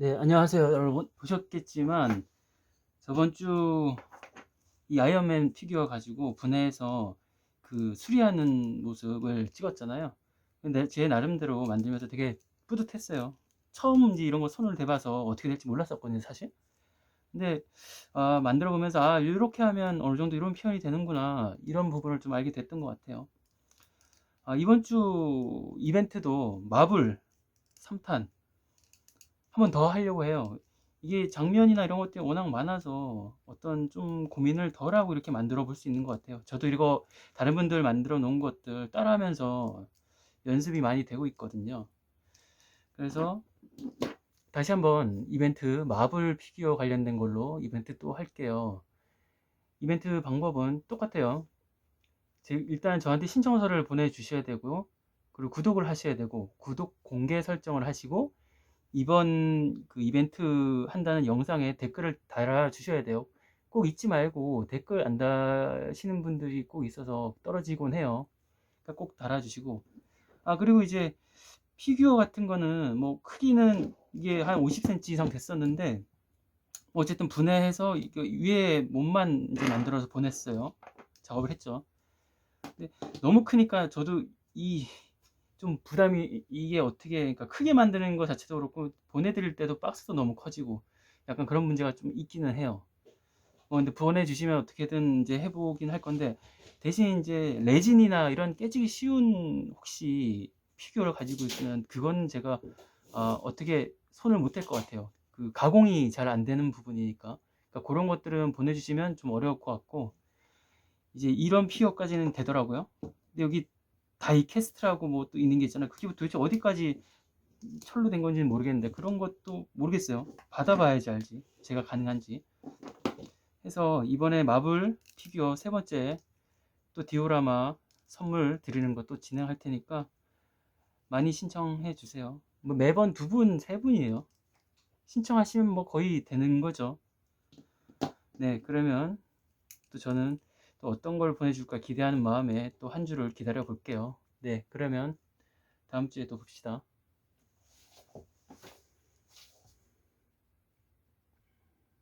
네, 안녕하세요, 여러분. 보셨겠지만, 저번 주 이 아이언맨 피규어 가지고 분해해서 그 수리하는 모습을 찍었잖아요. 근데 제 나름대로 만들면서 되게 뿌듯했어요. 처음 이제 이런 거 손을 대봐서 어떻게 될지 몰랐었거든요, 사실. 근데, 아, 만들어 보면서, 아, 이렇게 하면 어느 정도 이런 표현이 되는구나. 이런 부분을 좀 알게 됐던 것 같아요. 아, 이번 주 이벤트도 마블 3탄 한번 더 하려고 해요. 이게 장면이나 이런 것들이 워낙 많아서 어떤 좀 고민을 덜 하고 이렇게 만들어 볼 수 있는 것 같아요. 저도 이거 다른 분들 만들어 놓은 것들 따라하면서 연습이 많이 되고 있거든요. 그래서 다시 한번 이벤트 마블 피규어 관련된 걸로 이벤트 또 할게요. 이벤트 방법은 똑같아요. 제- 일단 저한테 신청서를 보내주셔야 되고, 그리고 구독을 하셔야 되고, 구독 공개 설정을 하시고, 이번 그 이벤트 한다는 영상에 댓글을 달아주셔야 돼요. 꼭 잊지 말고 댓글 안 다시는 분들이 꼭 있어서 떨어지곤 해요. 그러니까 꼭 달아주시고. 아, 그리고 이제 피규어 같은 거는 뭐 크기는 이게 한 50cm 이상 됐었는데, 뭐 어쨌든 분해해서 위에 몸만 이제 만들어서 보냈어요. 작업을 했죠. 근데 너무 크니까 저도 이 좀 부담이 이게 어떻게 그러니까 크게 만드는 거 자체도 그렇고 보내드릴 때도 박스도 너무 커지고 약간 그런 문제가 좀 있기는 해요. 어, 근데 보내주시면 어떻게든 이제 해보긴 할 건데 대신 이제 레진이나 이런 깨지기 쉬운 혹시 피규어를 가지고 있으면 그건 제가 어, 어떻게 손을 못 댈 것 같아요. 그 가공이 잘 안 되는 부분이니까 그러니까 그런 것들은 보내주시면 좀 어려울 것 같고 이제 이런 피규어까지는 되더라고요. 근데 여기 다이캐스트라고 뭐 또 있는 게 있잖아요. 그게 도대체 어디까지 철로 된 건지는 모르겠는데 그런 것도 모르겠어요. 받아봐야지 알지. 제가 가능한지. 해서 이번에 마블 피규어 세 번째 또 디오라마 선물 드리는 것도 진행할 테니까 많이 신청해 주세요. 뭐 매번 두 분, 세 분이에요. 신청하시면 뭐 거의 되는 거죠. 네, 그러면 또 저는 또 어떤 걸 보내줄까 기대하는 마음에 또 한 주를 기다려 볼게요. 네, 그러면 다음 주에 또 봅시다.